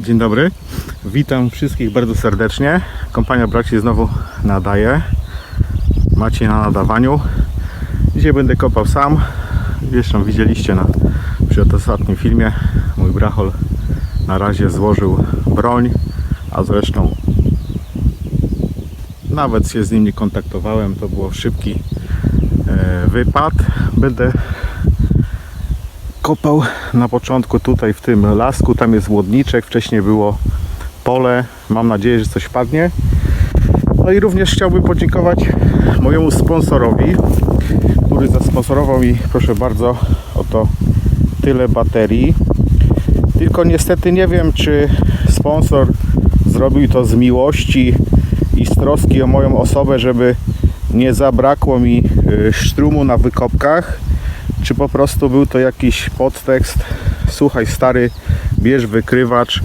Dzień dobry. Witam wszystkich bardzo serdecznie. Kompania Braci znowu nadaje. Macie na nadawaniu. Dzisiaj będę kopał sam. Zresztą widzieliście na przedostatnim filmie. Mój brachol na razie złożył broń, a zresztą nawet się z nim nie kontaktowałem. To było szybki e, wypad. Będę kopał na początku tutaj w tym lasku, tam jest łodniczek, wcześniej było pole, mam nadzieję, że coś padnie. No i również chciałbym podziękować mojemu sponsorowi, który zasponsorował mi, proszę bardzo, oto tyle baterii. Tylko niestety nie wiem, czy sponsor zrobił to z miłości i z troski o moją osobę, żeby nie zabrakło mi y, sztrumu na wykopkach, czy po prostu był to jakiś podtekst. Słuchaj, stary, bierz wykrywacz,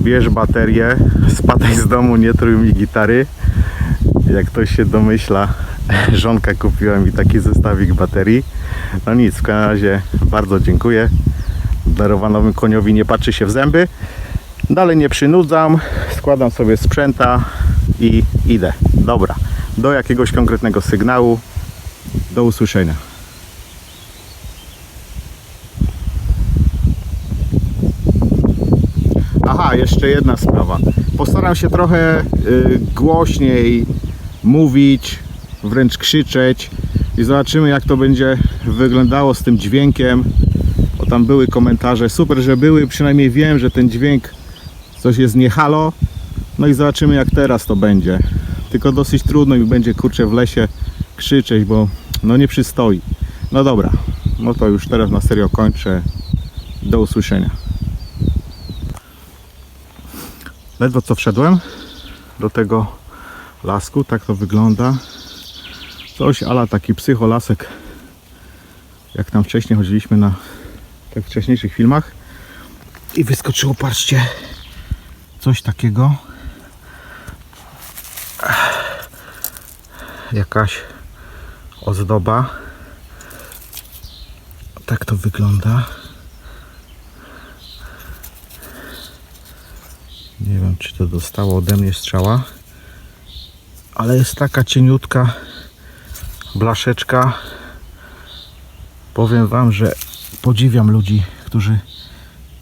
bierz baterię, spadaj z domu, nie trój mi gitary. Jak ktoś się domyśla, żonka kupiła mi taki zestawik baterii. No nic, w każdym razie bardzo dziękuję. Darowanowym koniowi nie patrzy się w zęby. Dalej nie przynudzam, składam sobie sprzęta i idę. Dobra, do jakiegoś konkretnego sygnału. Do usłyszenia. Jeszcze jedna sprawa. Postaram się trochę y, głośniej mówić, wręcz krzyczeć i zobaczymy jak to będzie wyglądało z tym dźwiękiem. Bo tam były komentarze, super, że były, przynajmniej wiem, że ten dźwięk coś jest nie halo. No i zobaczymy jak teraz to będzie. Tylko dosyć trudno mi będzie kurczę w lesie krzyczeć, bo no nie przystoi. No dobra, no to już teraz na serio kończę. Do usłyszenia. Ledwo co wszedłem do tego lasku, tak to wygląda. Coś ala taki psycholasek, jak tam wcześniej chodziliśmy na tych wcześniejszych filmach. I wyskoczyło, patrzcie, coś takiego. Jakaś ozdoba. Tak to wygląda. Nie wiem, czy to dostało ode mnie strzała. Ale jest taka cieniutka blaszeczka. Powiem Wam, że podziwiam ludzi, którzy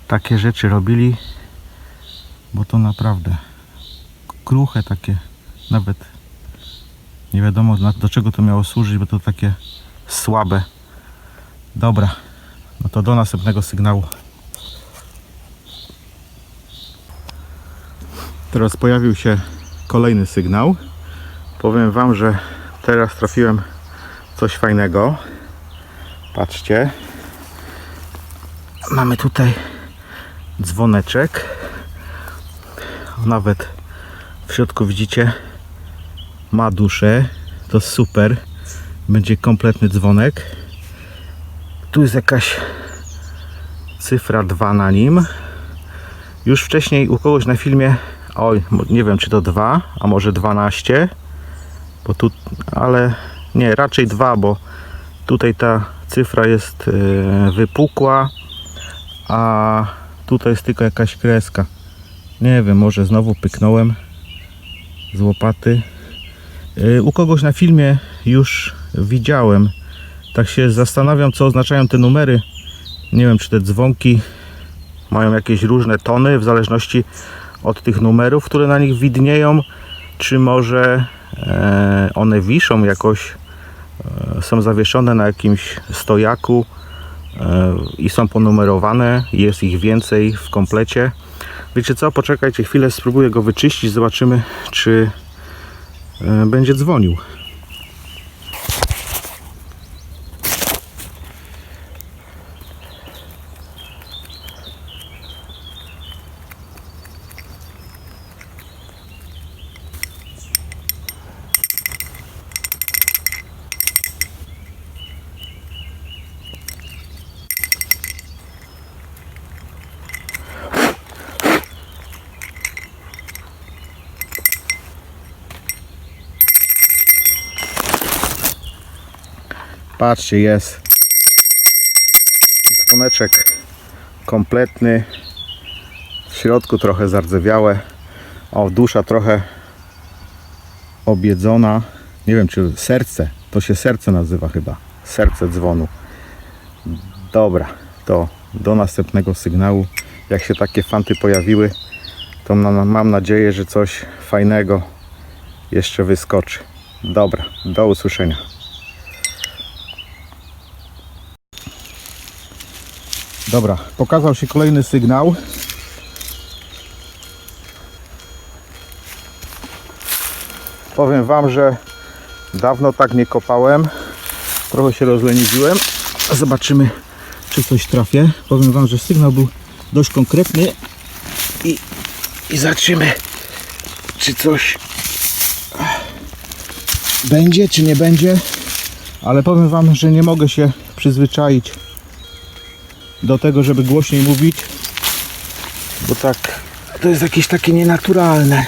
takie rzeczy robili. Bo to naprawdę kruche takie. Nawet nie wiadomo do czego to miało służyć, bo to takie słabe. Dobra, no to do następnego sygnału. Teraz pojawił się kolejny sygnał. Powiem Wam, że teraz trafiłem coś fajnego. Patrzcie. Mamy tutaj dzwoneczek. Nawet w środku widzicie ma duszę. To super. Będzie kompletny dzwonek. Tu jest jakaś cyfra 2 na nim. Już wcześniej u kogoś na filmie Oj, nie wiem czy to 2, a może 12. Bo tu, ale nie, raczej 2, bo tutaj ta cyfra jest e, wypukła, a tutaj jest tylko jakaś kreska. Nie wiem, może znowu pyknąłem z łopaty. E, U kogoś na filmie już widziałem. Tak się zastanawiam, co oznaczają te numery. Nie wiem, czy te dzwonki mają jakieś różne tony w zależności od tych numerów, które na nich widnieją, czy może e, one wiszą jakoś, e, są zawieszone na jakimś stojaku e, i są ponumerowane, jest ich więcej w komplecie. Wiecie co, poczekajcie chwilę, spróbuję go wyczyścić, zobaczymy czy będzie dzwonił. Patrzcie, jest dzwoneczek kompletny. W środku trochę zardzewiałe. O, dusza trochę obiedzona. Nie wiem, czy serce. To się serce nazywa chyba. Serce dzwonu. Dobra, to do następnego sygnału. Jak się takie fanty pojawiły, to mam nadzieję, że coś fajnego jeszcze wyskoczy. Dobra, do usłyszenia. Dobra, pokazał się kolejny sygnał. Powiem Wam, że dawno tak nie kopałem. Trochę się rozleniwiłem. Zobaczymy, czy coś trafię. Powiem Wam, że sygnał był dość konkretny i, i zobaczymy, czy coś będzie, czy nie będzie. Ale powiem Wam, że nie mogę się przyzwyczaić do tego, żeby głośniej mówić, bo tak to jest jakieś takie nienaturalne.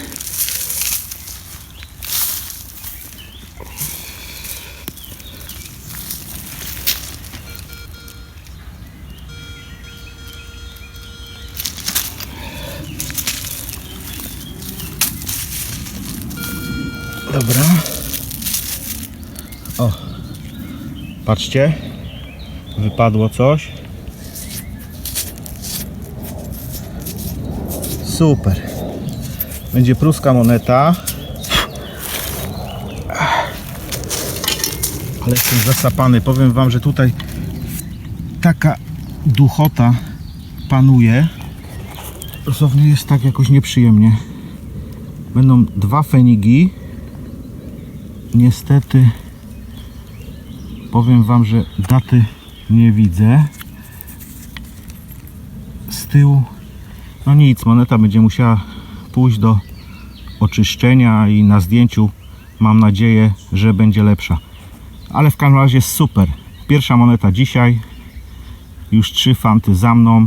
Dobra. O. Patrzcie. Wypadło coś. Super. Będzie pruska moneta. Ale jestem zasapany. Powiem Wam, że tutaj taka duchota panuje. Dosłownie jest tak jakoś nieprzyjemnie. Będą dwa fenigi. Niestety powiem Wam, że daty nie widzę. Z tyłu no nic, moneta będzie musiała pójść do oczyszczenia i na zdjęciu mam nadzieję, że będzie lepsza. Ale w każdym razie super. Pierwsza moneta dzisiaj. Już trzy fanty za mną.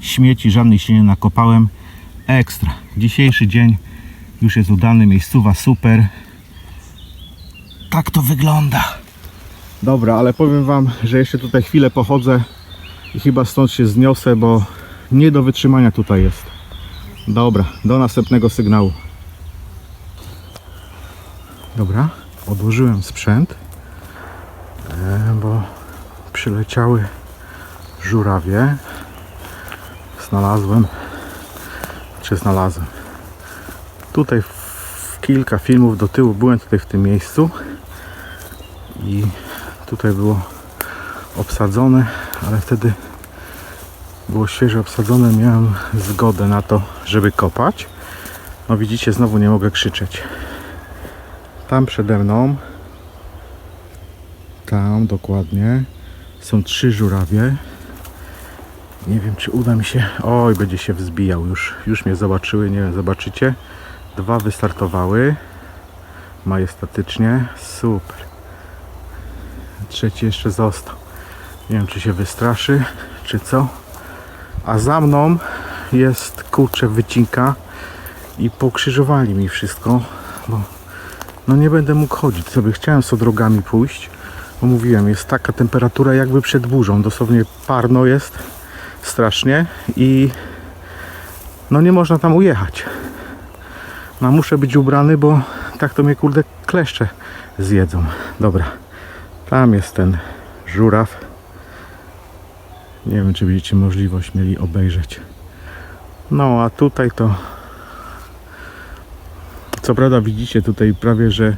Śmieci żadnej się nie nakopałem. Ekstra. Dzisiejszy dzień już jest udany. Miejscowa super. Tak to wygląda. Dobra, ale powiem Wam, że jeszcze tutaj chwilę pochodzę i chyba stąd się zniosę, bo nie do wytrzymania tutaj jest. Dobra, do następnego sygnału. Dobra, odłożyłem sprzęt, e, bo przyleciały żurawie. Znalazłem, czy znalazłem. Tutaj w kilka filmów do tyłu byłem tutaj w tym miejscu i tutaj było obsadzone, ale wtedy było świeżo obsadzone, miałem zgodę na to, żeby kopać. No widzicie, znowu nie mogę krzyczeć. Tam przede mną, tam dokładnie, są trzy żurawie. Nie wiem, czy uda mi się. Oj, będzie się wzbijał już. Już mnie zobaczyły, nie wiem, zobaczycie. Dwa wystartowały. Majestatycznie. Super. Trzeci jeszcze został. Nie wiem, czy się wystraszy, czy co. A za mną jest kurczę wycinka i pokrzyżowali mi wszystko, bo no nie będę mógł chodzić sobie. Chciałem sobie drogami pójść, bo mówiłem, jest taka temperatura jakby przed burzą. Dosłownie parno jest strasznie i no nie można tam ujechać. No muszę być ubrany, bo tak to mnie kurde kleszcze zjedzą. Dobra, tam jest ten żuraw. Nie wiem, czy będziecie możliwość mieli obejrzeć. No, a tutaj to. Co prawda, widzicie tutaj prawie, że e,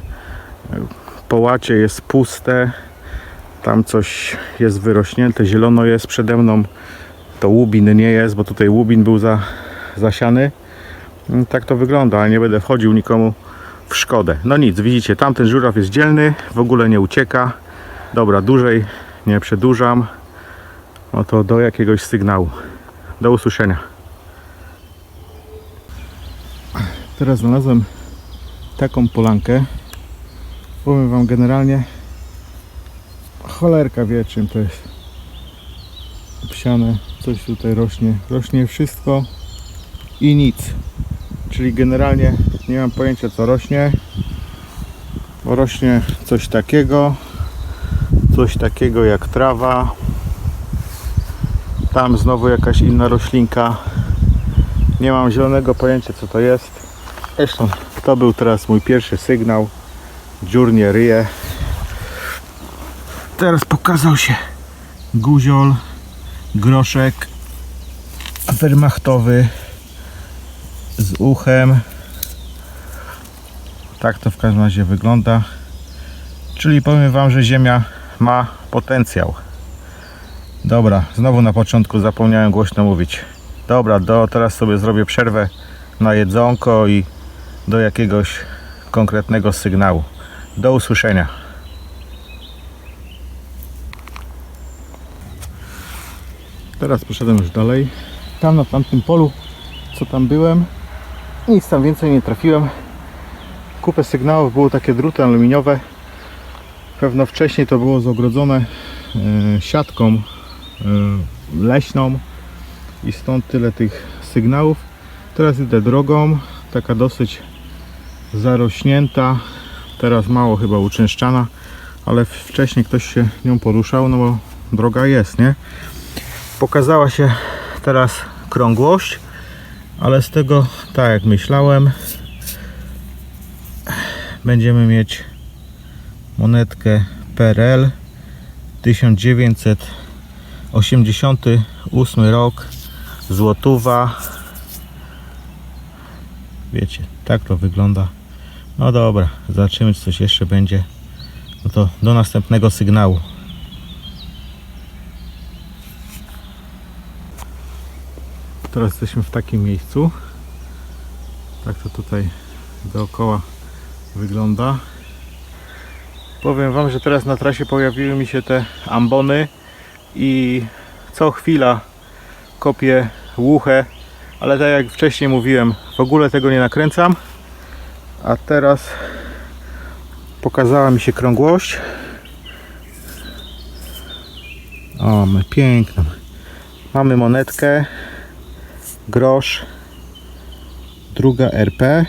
połacie jest puste. Tam coś jest wyrośnięte, zielono jest przede mną. To łubin nie jest, bo tutaj łubin był za, zasiany. Mm, Tak to wygląda, ale nie będę wchodził nikomu w szkodę. No nic, widzicie, tamten żuraw jest dzielny, w ogóle nie ucieka. Dobra, dłużej nie przedłużam. No to do jakiegoś sygnału. Do usłyszenia. Teraz znalazłem taką polankę. Powiem Wam generalnie cholerka wie czym to jest obsiane. Coś tutaj rośnie. Rośnie wszystko i nic. Czyli generalnie nie mam pojęcia co rośnie. Rośnie coś takiego. Coś takiego jak trawa. Tam znowu jakaś inna roślinka. Nie mam zielonego pojęcia co to jest. Zresztą to był teraz mój pierwszy sygnał. Dziur nie ryje. Teraz pokazał się guziol, groszek wehrmachtowy z uchem. Tak to w każdym razie wygląda. Czyli powiem Wam, że Ziemia ma potencjał. Dobra, znowu na początku zapomniałem głośno mówić. Dobra, do, teraz sobie zrobię przerwę na jedzonko i do jakiegoś konkretnego sygnału. Do usłyszenia. Teraz poszedłem już dalej. Tam na tamtym polu, co tam byłem, nic tam więcej nie trafiłem. Kupę sygnałów, było takie druty aluminiowe. Pewno wcześniej to było zagrodzone e, siatką leśną i stąd tyle tych sygnałów. Teraz idę drogą, taka dosyć zarośnięta, teraz mało chyba uczęszczana, ale wcześniej ktoś się nią poruszał, no bo droga jest, nie? Pokazała się teraz krągłość, ale z tego, tak jak myślałem, będziemy mieć monetkę PRL 1988 rok złotówa wiecie, tak to wygląda. No dobra, zobaczymy czy coś jeszcze będzie. No to do następnego sygnału. Teraz jesteśmy w takim miejscu. Tak to tutaj dookoła wygląda. Powiem Wam, że teraz na trasie pojawiły mi się te ambony i co chwila kopię łuchę, ale tak jak wcześniej mówiłem, w ogóle tego nie nakręcam. A teraz pokazała mi się krągłość. O, mamy piękną. Mamy monetkę, grosz, druga RP.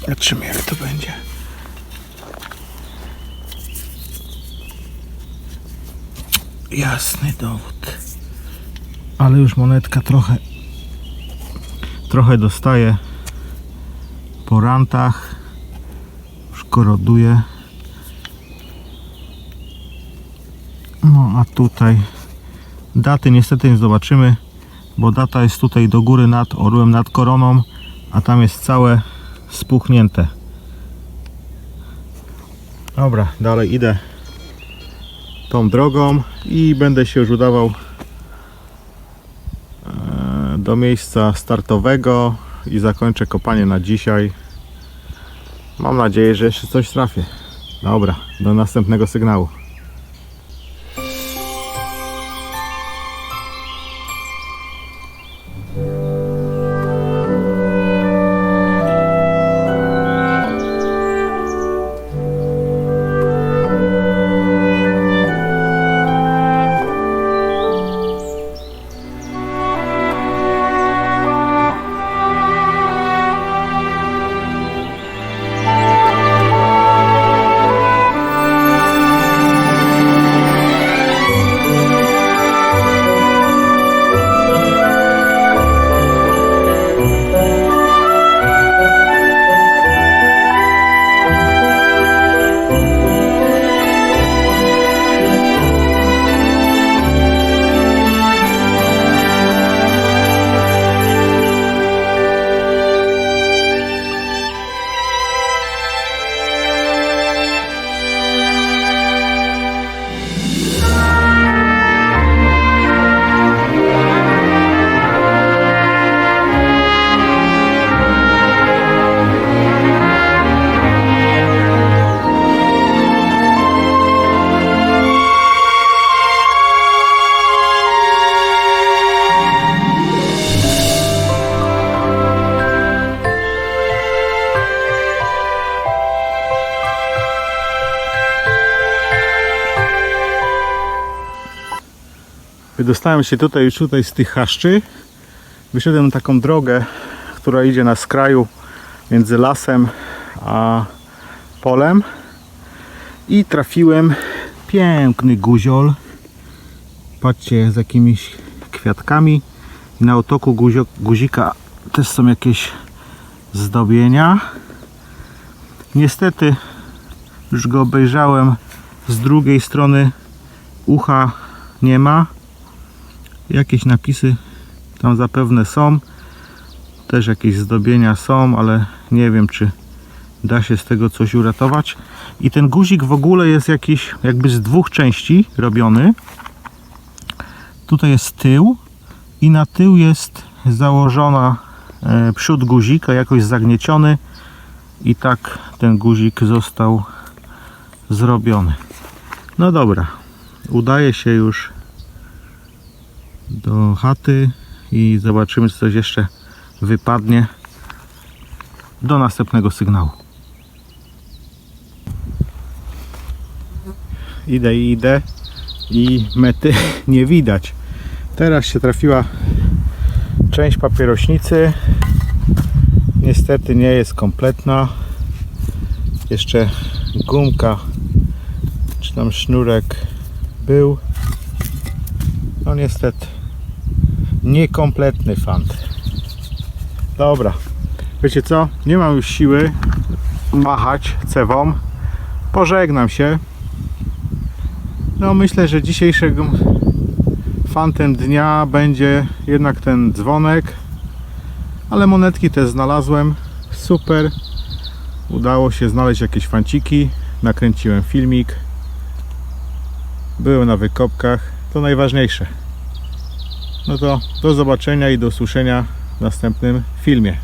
Zobaczymy jak to będzie. Jasny dowód. Ale już monetka trochę trochę dostaje po rantach. Już koroduje. No a tutaj daty niestety nie zobaczymy, bo data jest tutaj do góry nad orłem, nad koroną, a tam jest całe spuchnięte. Dobra, dalej idę tą drogą i będę się już udawał e, do miejsca startowego i zakończę kopanie na dzisiaj. Mam nadzieję, że jeszcze coś trafię. Dobra, do następnego sygnału. Wydostałem się tutaj już tutaj z tych chaszczy. Wyszedłem na taką drogę, która idzie na skraju między lasem a polem. I trafiłem piękny guziol. patrzcie, z jakimiś kwiatkami. I na otoku guzio, guzika też są jakieś zdobienia. Niestety już go obejrzałem z drugiej strony ucha nie ma. Jakieś napisy tam zapewne są. Też jakieś zdobienia są, ale nie wiem czy da się z tego coś uratować. I ten guzik w ogóle jest jakiś jakby z dwóch części robiony. Tutaj jest tył i na tył jest założona e, przód guzika jakoś zagnieciony i tak ten guzik został zrobiony. No dobra, udaje się już do chaty i zobaczymy czy coś jeszcze wypadnie do następnego sygnału. Idę i idę i mety nie widać. Teraz się trafiła część papierośnicy. Niestety nie jest kompletna. Jeszcze gumka czy tam sznurek był. No niestety niekompletny fant. Dobra. Wiecie co? Nie mam już siły machać cewą. Pożegnam się. No myślę, że dzisiejszego fantem dnia będzie jednak ten dzwonek. Ale monetki też znalazłem. Super. Udało się znaleźć jakieś fanciki. Nakręciłem filmik. Byłem na wykopkach. To najważniejsze. No to do zobaczenia i do usłyszenia w następnym filmie.